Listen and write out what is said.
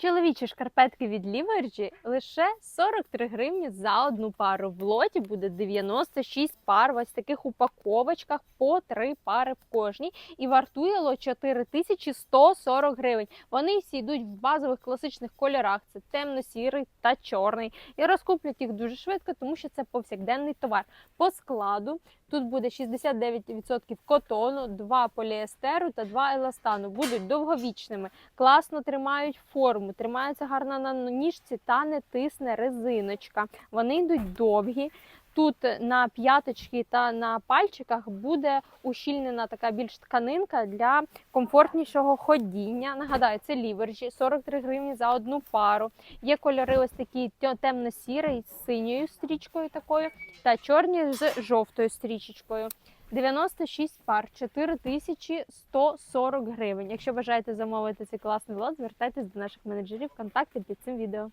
Чоловічі шкарпетки від Ліверджі лише 43 гривні за одну пару. В лоті буде 96 пар в ось таких упаковочках по 3 пари в кожній. І вартує лот 4140 гривень. Вони всі йдуть в базових класичних кольорах: це темно-сірий та чорний. І розкуплять їх дуже швидко, тому що це повсякденний товар. По складу тут буде 69% котону, 2 поліестеру та 2 еластану. Будуть довговічними класно тримають форму, тримаються гарно на ніжці та не тисне резиночка. Вони йдуть довгі. Тут на п'яточки та на пальчиках буде ущільнена така більш тканинка для комфортнішого ходіння. Нагадаю, це ліверджі, 43 гривні за одну пару. Є кольори ось такі темно-сірий з синьою стрічкою такою та чорні з жовтою стрічечкою. 96 пар, 4140 гривень. Якщо бажаєте замовити цей класний лот, звертайтесь до наших менеджерів. Контакти під цим відео.